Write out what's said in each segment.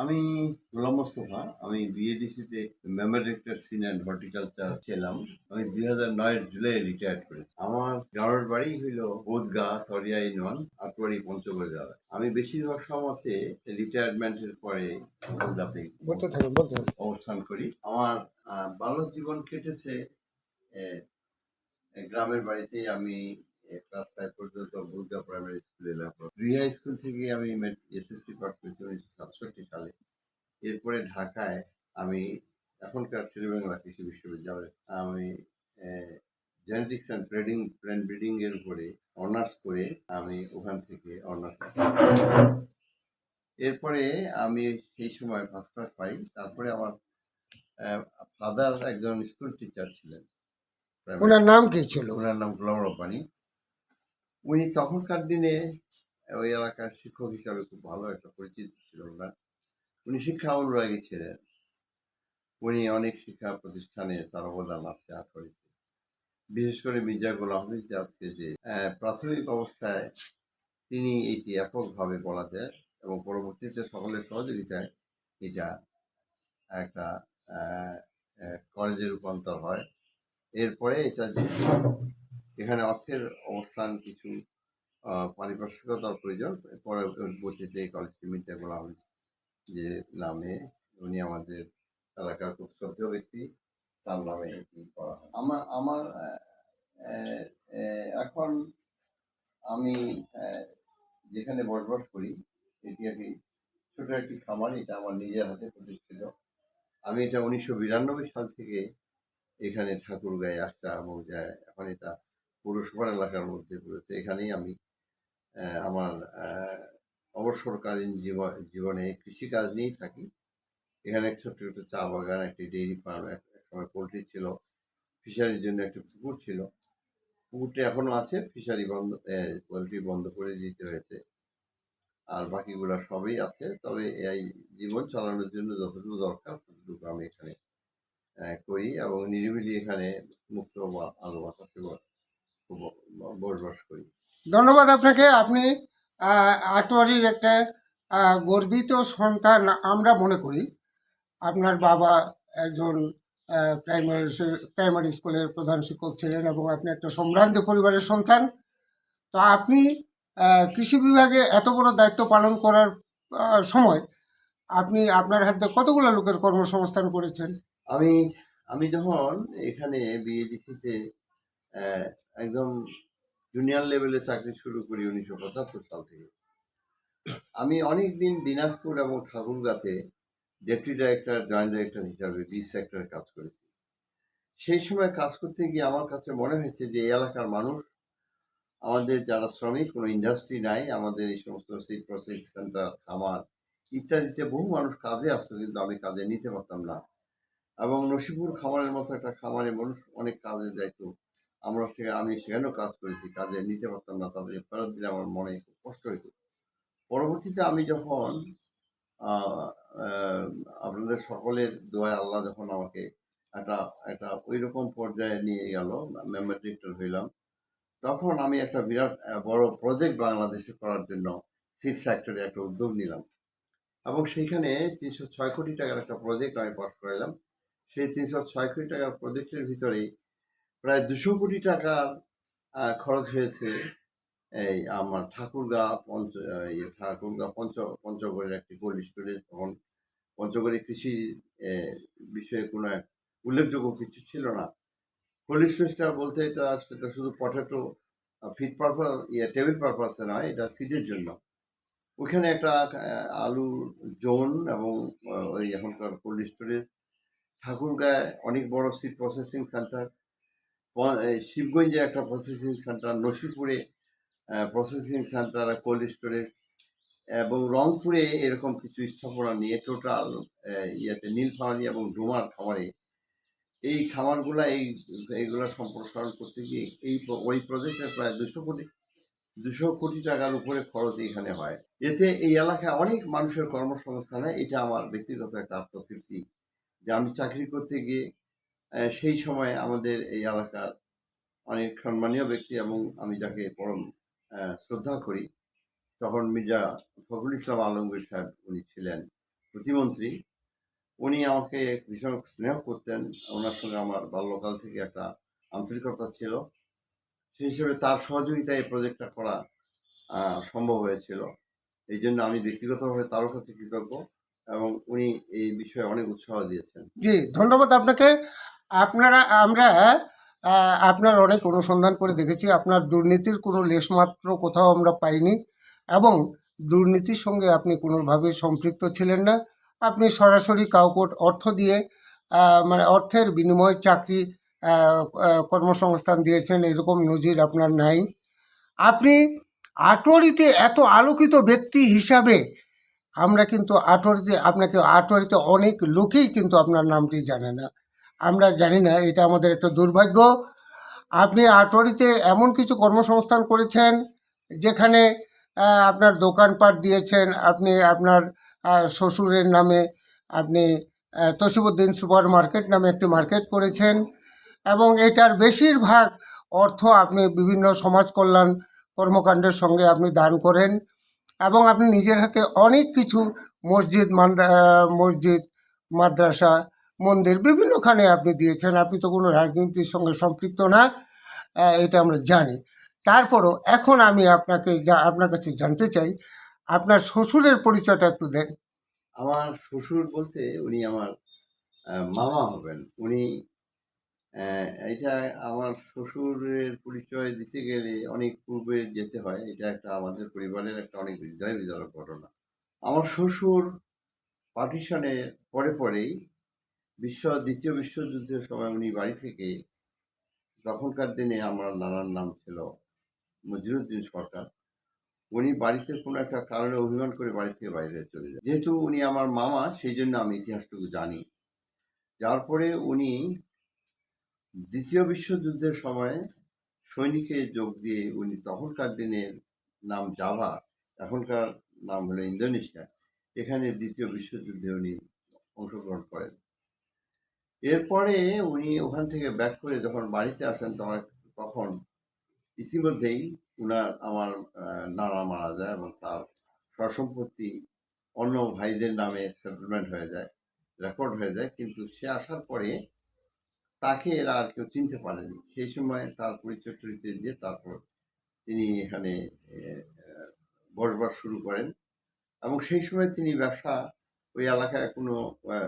আমি গোলাম মোস্তফা আমি বিএডিসিতে member director seed and horticulture ছিলাম আমি দুই হাজার নয়ের জুলাই রিটায়ার করেছি। আমার গ্রামের বাড়ি হইল বোধগা সরিয়া ইউনিয়ন আটবাড়ি পঞ্চগড় আমি বেশিরভাগ সময়তে রিটায়ারমেন্টের পরে অবস্থান করি। আমার বাল্য জীবন কেটেছে গ্রামের বাড়িতে আমি ক্লাস ফাইভ পর্যন্ত বুর্গা প্রাইমারি স্কুলে লেখাপড়া। হাই স্কুল থেকে আমি এসএসসি পাস করেছি উনিশশো সাতষট্টি সালে এরপরে ঢাকায় আমি এখনকার শেরেবাংলা কৃষি বিশ্ববিদ্যালয়ে আমি genetics and breeding plant breeding এর উপরে অনার্স করে আমি ওখান থেকে অনার্স এরপরে আমি সেই সময় ফার্স্ট ক্লাস পাই তারপরে আমার ফাদার একজন স্কুল টিচার ছিলেন। ওনার নাম কি ছিল? ওনার নাম গোলাম রব্বানি। উনি তখনকার দিনে ওই এলাকার শিক্ষক হিসাবে খুব ভালো একটা পরিচিত ছিল না উনি শিক্ষা অনুরাগী ছিলেন। উনি অনেক শিক্ষা প্রতিষ্ঠানে তার অবদান আছে আঠরিতে বিশেষ করে মির্জা গোলাম আজকে যে প্রাথমিক অবস্থায় তিনি এটি এককভাবে বলা যায় এবং পরবর্তীতে সকলের সহযোগিতায় এটা একটা কলেজে রূপান্তর হয়। এরপরে এটা যে, এখানে অর্থের অবস্থান কিছু পারিপার্শ্বিকতার প্রয়োজন। পরে পরবর্তীতে এই কলেজটি মির্জা গোলাম যে নামে উনি আমাদের এলাকার খুব শ্রদ্ধেয় ব্যক্তি, তার নামে এটি করা হয়। আমার আমার এখন আমি যেখানে বসবাস করি, এটি একটি ছোট একটি খামার, এটা আমার নিজের হাতে প্রতিষ্ঠিত। আমি এটা উনিশশো বিরানব্বই সাল থেকে এখানে ঠাকুরগাঁয়ে আসতাম এবং যা- এখন এটা পৌরসভার এলাকার মধ্যে পড়েছে। এখানেই আমি আমার অবসরকালীন জীবন কৃষিকাজ নিয়েই থাকি। এখানে ছোট্ট একটা চা বাগান, একটি ডেইরি ফার্ম এক সময় পোলট্রি ছিল ফিশারির জন্য একটি পুকুর ছিল। পুকুরটা এখনও আছে ফিশারি বন্ধ পোলট্রি বন্ধ করে দিতে হয়েছে। আর বাকিগুলো সবই আছে, তবে এই জীবন চালানোর জন্য যতটুকু দরকার, ততটুকু আমি এখানে করি এবং নিরিবিলি এখানে মুক্ত আলো বাতাসে বসবাস করি। ধন্যবাদ আপনাকে। আপনি আটোয়ারির একটা গর্বিত সন্তান আমরা মনে করি। আপনার বাবা একজন প্রাইমারি প্রাইমারি স্কুলের প্রধান শিক্ষক ছিলেন এবং আপনি একটা সম্ভ্রান্ত পরিবারের সন্তান। তো আপনি কৃষি বিভাগে এত বড় দায়িত্ব পালন করার সময় আপনি আপনার হাতে কতগুলো লোকের কর্মসংস্থান করেছেন? আমি আমি যখন এখানে বিএডিসিতে একদম জুনিয়র লেভেলে চাকরি শুরু করি উনিশশো পঁচাত্তর সাল থেকে। আমি অনেক দিন দিনাজপুর এবং ঠাকুরগাঁতে ডেপুটি ডাইরেক্টর জয়েন্ট ডাইরেক্টর হিসাবে বি সেক্টরে কাজ করেছি। সেই সময় কাজ করতে গিয়ে আমার কাছে মনে হয়েছে যে, এই এলাকার মানুষ, আমাদের যারা শ্রমিক, কোনো ইন্ডাস্ট্রি নাই, আমাদের এই সমস্ত সিড প্রসেস সেন্টার খামার ইত্যাদিতে বহু মানুষ কাজে আসতো, কিন্তু আমি কাজে নিতে পারতাম না। এবং নসিপুর খামারের মতো একটা খামারে মানুষ অনেক কাজে যাইতো। আমরা সেখানে আমি সেখানেও কাজ করেছি, কাজে নিতে পারতাম না তাদের ফেরত দিলে আমার মনে খুব কষ্ট হইতো। পরবর্তীতে আমি যখন আপনাদের সকলের দোয়া আল্লাহ যখন আমাকে একটা একটা ওই রকম পর্যায়ে নিয়ে গেল মেম্বার ডিরেক্টর হইলাম, তখন আমি একটা বিরাট বড় প্রজেক্ট বাংলাদেশে করার জন্য সিড সেক্টরে একটা উদ্যোগ নিলাম। এবং সেইখানে তিনশো ছয় কোটি টাকার একটা প্রজেক্ট আমি পাস করাইলাম। সেই তিনশো ছয় কোটি টাকার প্রজেক্টের ভিতরে প্রায় দুশো কোটি টাকার খরচ হয়েছে এই আমার ঠাকুরগা পঞ্চ ইয়ে ঠাকুরগা পঞ্চ, পঞ্চগড়ের একটি কোল্ড স্টোরেজ তখন পঞ্চগড়ে কৃষি বিষয়ে কোনো এক উল্লেখযোগ্য কিছু ছিল না। কোল্ড স্টোরেজটা বলতে এটা, সেটা শুধু পটেটো ফিড পারপাস ইয়ে টেবিল পারপাসে নয়, এটা সিডের জন্য। ওইখানে একটা আলু, জোন এবং ওই এখনকার কোল্ড স্টোরেজ, ঠাকুরগাঁয় অনেক বড় সিড প্রসেসিং সেন্টার শিবগঞ্জে একটা প্রসেসিং সেন্টার নসিপুরে প্রসেসিং সেন্টার কোল্ড স্টোরেজ এবং রংপুরে এরকম কিছু স্থাপনা নিয়ে টোটাল ইয়েতে নীলফামারী এবং ডোমার খামারে এই খামারগুলা, এই, এইগুলো সম্প্রসারণ করতে গিয়ে এই ওই প্রজেক্টের প্রায় দুশো কোটি দুশো কোটি টাকার উপরে খরচ এখানে হয়। এতে এই এলাকায় অনেক মানুষের কর্মসংস্থান হয় এটা আমার ব্যক্তিগত একটা আত্মতৃপ্তি যে আমি চাকরি করতে গিয়ে সেই সময় আমাদের এই এলাকার অনেক সম্মানীয় ব্যক্তি এবং আমি যাকে পরম শ্রদ্ধা করি, তখন মির্জা ফখরুল ইসলাম আলমগীর সাহেব উনি ছিলেন প্রতিমন্ত্রী। উনি আমাকে ভীষণ স্নেহ করতেন। ওনার সঙ্গে আমার বাল্যকাল থেকে একটা আন্তরিকতা ছিল। সেই হিসেবে তার সহযোগিতায় এই প্রজেক্টটা করা সম্ভব হয়েছিল। এই জন্য আমি ব্যক্তিগতভাবে তারও কাছে কৃতজ্ঞ এবং উনি এই বিষয়ে অনেক উৎসাহ দিয়েছেন। জি, ধন্যবাদ আপনাকে। আপনারা, আমরা আপনার অনেক অনুসন্ধান করে দেখেছি, আপনার দুর্নীতির কোনো লেশমাত্র কোথাও আমরা পাইনি এবং দুর্নীতির সঙ্গে আপনি কোনোভাবে সম্পৃক্ত ছিলেন না। আপনি সরাসরি কাউকে অর্থ দিয়ে মানে অর্থের বিনিময়ে চাকরি কর্মসংস্থান দিয়েছেন, এরকম নজির আপনার নাই। আপনি আটোয়ারিতে এত আলোকিত ব্যক্তি হিসাবে, আমরা কিন্তু আটোয়ারিতে, আপনাকে আটোয়ারিতে অনেক লোকেই কিন্তু আপনার নামটি জানে না। আমরা জানি না, এটা আমাদের একটা দুর্ভাগ্য। আপনি আটোয়ারিতে এমন কিছু কর্মসংস্থান করেছেন যেখানে আপনার দোকানপাট দিয়েছেন, আপনি আপনার শ্বশুরের নামে আপনি তসিবুদ্দিন সুপার মার্কেট নামে একটি মার্কেট করেছেন এবং এটার বেশিরভাগ অর্থ আপনি বিভিন্ন সমাজ কল্যাণ কর্মকাণ্ডের সঙ্গে আপনি দান করেন এবং আপনি নিজের হাতে অনেক কিছু মসজিদ মসজিদ, মাদ্রাসা মন্দির বিভিন্নখানে আপনি দিয়েছেন। আপনি তো কোনো রাজনীতির সঙ্গে সম্পৃক্ত না এটা আমরা জানি। তারপরও এখন আমি আপনাকে যা, আপনার কাছে জানতে চাই, আপনার শ্বশুরের পরিচয়টা একটু দেন। আমার শ্বশুর বলতে উনি আমার মামা হবেন। উনি এটা আমার শ্বশুরের পরিচয় দিতে গেলে অনেক পূর্বে যেতে হয়। এটা একটা আমাদের পরিবারের একটা অনেক হৃদয় বিদারক ঘটনা। আমার শ্বশুর পার্টিশনের পরে পরেই বিশ্ব, দ্বিতীয় বিশ্বযুদ্ধের সময় উনি বাড়ি থেকে তখনকার দিনে আমার নানার নাম ছিল মজিরুদ্দিন সরকার। উনি বাড়িতে কোনো একটা কারণে অভিমান করে বাড়ি থেকে বাইরে চলে যায়। যেহেতু উনি আমার মামা, সেই জন্য আমি ইতিহাসটুকু জানি। যার পরে উনি দ্বিতীয় বিশ্বযুদ্ধের সময় সৈনিকে যোগ দিয়ে উনি তখনকার দিনের নাম জাভা, এখনকার নাম হলো ইন্দোনেশিয়া। এখানে দ্বিতীয় বিশ্বযুদ্ধে উনি অংশগ্রহণ করেন। এরপরে উনি ওখান থেকে ব্যাক করে যখন বাড়িতে আসেন, তখন তখন ইতিমধ্যেই উনার আমার নানা মারা যায় এবং তার সসম্পত্তি অন্য ভাইদের নামে সেটেলমেন্ট হয়ে যায় রেকর্ড হয়ে যায়। কিন্তু সে আসার পরে তাকে এরা আর কেউ চিনতে পারেনি। সেই সময় তার পরিচয় টরিচয় দিয়ে তারপর তিনি এখানে বসবাস শুরু করেন এবং সেই সময় তিনি ব্যবসা, ওই এলাকায় কোনো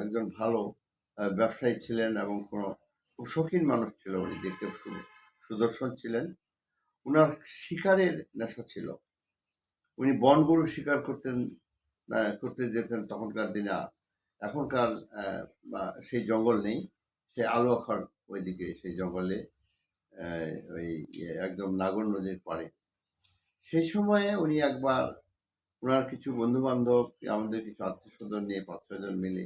একজন ভালো ব্যবসায়ী ছিলেন এবং কোনো খুব শৌখিন মানুষ ছিল উনি দেখতে সুদর্শন ছিলেন। ওনার শিকারের নেশা ছিল। উনি বনগরু শিকার করতেন করতে যেতেন তখনকার দিনে। এখনকার সেই জঙ্গল নেই। সে আলোয়াখার ওইদিকে, সেই জঙ্গলে ওই ইয়ে একদম নাগর নদীর পাড়ে। সেই সময়ে উনি একবার ওনার কিছু বন্ধু বান্ধব আমাদের কিছু আত্মীয় স্বজন নিয়ে পাঁচ ছজন মিলে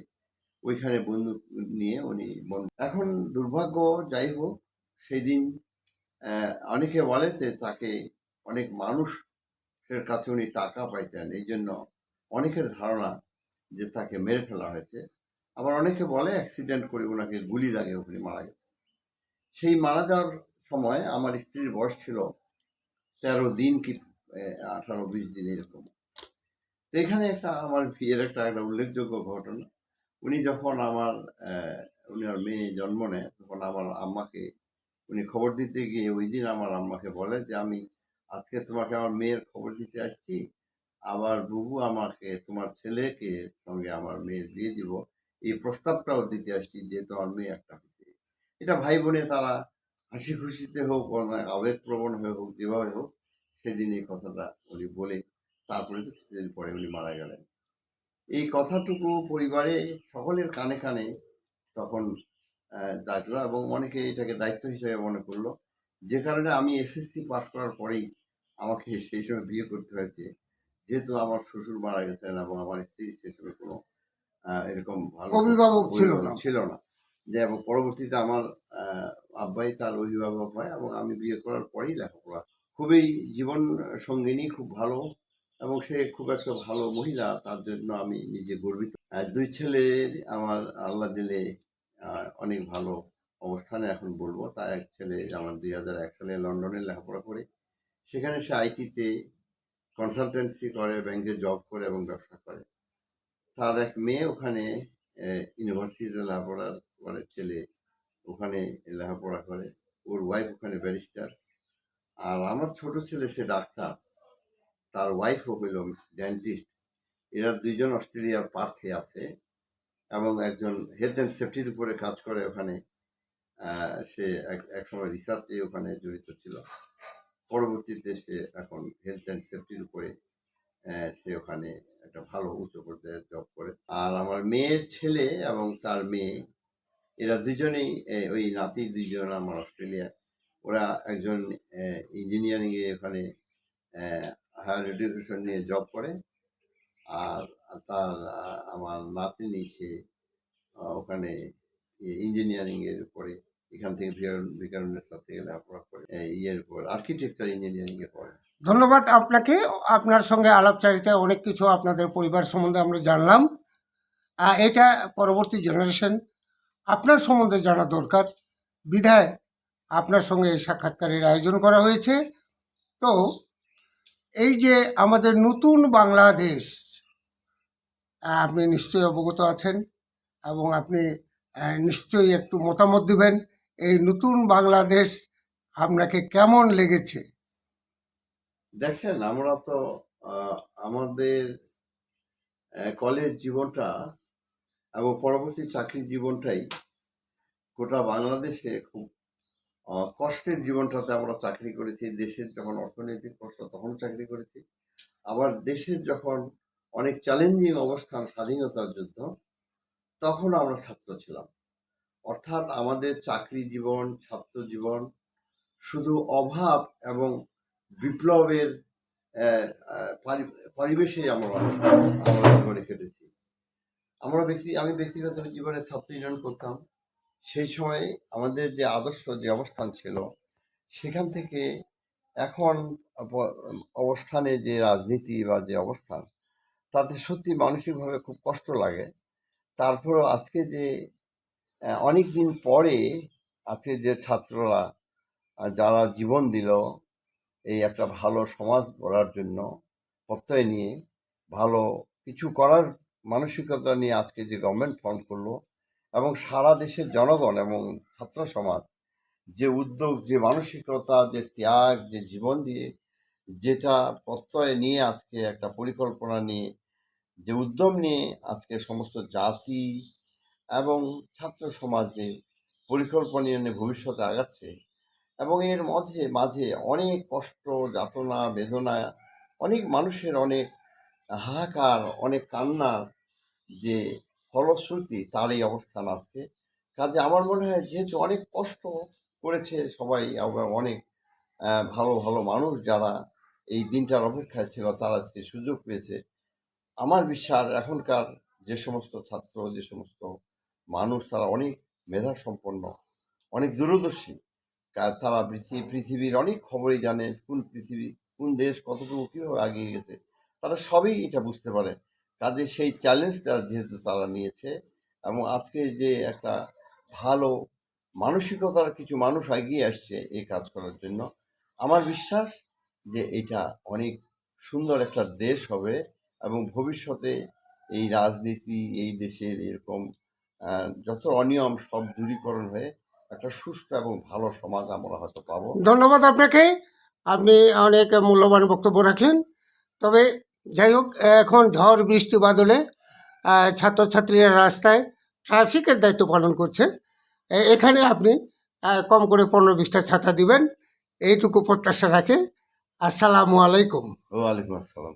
ওইখানে বন্ধু নিয়ে উনি বন- এখন দুর্ভাগ্য যাই হোক সেই দিন অনেকে বলে যে তাকে অনেক মানুষের কাছে উনি টাকা পাইতেন। এই জন্য অনেকের ধারণা যে তাকে মেরে ফেলা হয়েছে। আবার অনেকে বলে অ্যাক্সিডেন্ট করে ওনাকে গুলি লাগে ওখানে মারা গেছে সেই মারা যাওয়ার সময় আমার স্ত্রীর বয়স ছিল তেরো দিন কি আঠারো, বিশ দিন এরকম। এখানে একটা আমার বিয়ের একটা একটা উল্লেখযোগ্য ঘটনা। উনি যখন আমার উনি আর মেয়ে জন্ম নেয়, তখন আমার আম্মাকে, উনি খবর দিতে গিয়ে ওই দিন আমার আম্মাকে বলে যে, আমি আজকে তোমাকে আমার মেয়ের খবর দিতে আসছি। আমার বুবু আমাকে, তোমার ছেলেকে সঙ্গে আমার মেয়ে দিয়ে দিব। এই প্রস্তাবটাও দিতে আসছি যে, তোমার মেয়ে একটা হচ্ছে এটা ভাই বোনে তারা হাসি খুশিতে হোক আবেগপ্রবণ হয়ে হোক, যেভাবে হোক, সেদিন এই কথাটা উনি বলে, তারপরে তো কিছুদিন পরে উনি মারা গেলেন। এই কথাটুকু পরিবারে সকলের কানে কানে তখন ডাকলো এবং অনেকে এটাকে দায়িত্ব হিসেবে মনে করল। যে কারণে আমি এসএসসি পাস করার পরেই আমাকে সেই সময় বিয়ে করতে হয়েছে। যেহেতু আমার শ্বশুর মারা গেছেন এবং আমার স্ত্রী সে সময় কোনো এরকম ভালো অভিভাবক ছিল না। ছিল না। যে এবং পরবর্তীতে আমার আব্বাই তার অভিভাবক হয় এবং আমি বিয়ে করার পরেই লেখাপড়া খুবই জীবন সঙ্গিনী খুব ভালো। এবং সে খুব একটা ভালো মহিলা, তার জন্য আমি নিজে গর্বিত। দুই ছেলে আমার আল্লাহ দিলে অনেক ভালো অবস্থানে এখন বলব। তা এক ছেলে আমার দুই হাজার এক সালে লন্ডনে লেখাপড়া করে। সেখানে সে আইটিতে কনসালটেন্সি করে ব্যাংকে জব করে এবং ব্যবসা করে। তার এক মেয়ে ওখানে ইউনিভার্সিটিতে লেখাপড়া করে, ছেলে ওখানে লেখাপড়া করে। ওর ওয়াইফ ওখানে ব্যারিস্টার আর আমার ছোট ছেলে, সে ডাক্তার। তার ওয়াইফও হইল ডেন্টিস্ট এরা দুইজন অস্ট্রেলিয়ার পার্থে আছে এবং একজন হেলথ অ্যান্ড সেফটির উপরে কাজ করে ওখানে। সে এক- একসময় রিসার্চে ওখানে জড়িত ছিল। পরবর্তীতে সে এখন হেলথ অ্যান্ড সেফটির উপরে সে ওখানে একটা ভালো উচ্চ পর্যায়ে জব করে। আর আমার মেয়ের ছেলে এবং তার মেয়ে, এরা দুজনেই ওই নাতি দুইজন আমার অস্ট্রেলিয়া। ওরা একজন ইঞ্জিনিয়ারিংয়ে ওখানে হায়ার এডুকেশন নিয়ে জব করে। আর তার, আমার নাতনি, সে ওখানে ইঞ্জিনিয়ারিং এর উপরে এখান থেকে বিকারণের সাথে লেখাপড়া করে, এই ইয়ের উপর আর্কিটেকচার ইঞ্জিনিয়ারিং এ পড়ে। ধন্যবাদ আপনাকে। আপনার সঙ্গে আলাপচারিতায় অনেক কিছু আপনাদের পরিবার সম্বন্ধে আমরা জানলাম। এটা পরবর্তী জেনারেশন আপনার সম্বন্ধে জানা দরকার। বিধায় আপনার সঙ্গে সাক্ষাৎকারের আয়োজন করা হয়েছে। তো এই যে আমাদের নতুন বাংলাদেশ, আপনি নিশ্চয়ই অবগত আছেন এবং আপনি নিশ্চয়ই একটু মতামত দিবেন, এই নতুন বাংলাদেশ আপনাকে কেমন লেগেছে? দেখেন, আমরা তো আমাদের কলেজ জীবনটা এবং পরবর্তী চাকরির জীবনটাই গোটা বাংলাদেশে খুব কষ্টের জীবনটাতে আমরা চাকরি করেছি, দেশের যখন অর্থনৈতিক কষ্ট তখন চাকরি করেছি। আবার দেশের যখন অনেক চ্যালেঞ্জিং অবস্থান, স্বাধীনতার যুদ্ধ, তখন আমরা ছাত্র ছিলাম। অর্থাৎ আমাদের চাকরি জীবন, ছাত্র জীবন শুধু অভাব এবং বিপ্লবের পরিবেশে আমরা আমরা জীবনে কেটেছি। আমরা ব্যক্তি, আমি ব্যক্তিগত জীবনে ছাত্র ইউনিয়ন করতাম। সেই সময় আমাদের যে আদর্শ, যে অবস্থান ছিল, সেখান থেকে এখন অবস্থানে যে রাজনীতি বা যে অবস্থান, তাতে সত্যি মানসিকভাবে খুব কষ্ট লাগে। তারপরও আজকে যে অনেক দিন পরে আজকে যে ছাত্ররা যারা জীবন দিল এই একটা ভালো সমাজ গড়ার জন্য, প্রত্যয় নিয়ে, ভালো কিছু করার মানসিকতা নিয়ে আজকে যে গভর্নমেন্ট ফর্ম করল এবং সারা দেশের জনগণ এবং ছাত্র সমাজ যে উদ্যোগ, যে মানসিকতা, যে ত্যাগ, যে জীবন দিয়ে যেটা প্রত্যয় নিয়ে আজকে একটা পরিকল্পনা নিয়ে, যে উদ্যম নিয়ে আজকে সমস্ত জাতি এবং ছাত্র সমাজে পরিকল্পনা নিয়ে ভবিষ্যতে আগাচ্ছে এবং এর মধ্যে মাঝে অনেক কষ্ট, যাতনা, বেদনা, অনেক মানুষের অনেক হাহাকার, অনেক কান্নার যে ফলশ্রুতি তার এই অবস্থান আজকে। কাজে আমার মনে হয় যেহেতু অনেক কষ্ট করেছে সবাই, এবং অনেক ভালো ভালো মানুষ যারা এই দিনটার অপেক্ষায় ছিল, তারা আজকে সুযোগ পেয়েছে। আমার বিশ্বাস এখনকার যে সমস্ত ছাত্র, যে সমস্ত মানুষ, তারা অনেক মেধা সম্পন্ন অনেক দূরদর্শী। তারা পৃথিবীর অনেক খবরই জানে, কোন পৃথিবী, কোন দেশ কতটুকু কীভাবে এগিয়ে গেছে। তারা সবই এটা বুঝতে পারে। কাজে সেই চ্যালেঞ্জটা যেহেতু তারা নিয়েছে এবং আজকে যে একটা ভালো মানসিকতার কিছু মানুষ এগিয়ে আসছে এই কাজ করার জন্য, আমার বিশ্বাস যে এটা অনেক সুন্দর একটা দেশ হবে এবং ভবিষ্যতে এই রাজনীতি, এই দেশের এরকম যত অনিয়ম সব দূরীকরণ হয়ে একটা সুস্থ এবং ভালো সমাজ আমরা হয়তো পাবো। ধন্যবাদ আপনাকে। আপনি অনেক মূল্যবান বক্তব্য রাখলেন। তবে যাই হোক এখন ঝড়, বৃষ্টি, বাদলে ছাত্রছাত্রীরা রাস্তায় ট্রাফিকের দায়িত্ব পালন করছে। এখানে আপনি কম করে পনেরো বিশটা ছাতা দিবেন। এইটুকু প্রত্যাশা রাখে। আসসালামু আলাইকুম। ওয়ালাইকুম আসসালাম।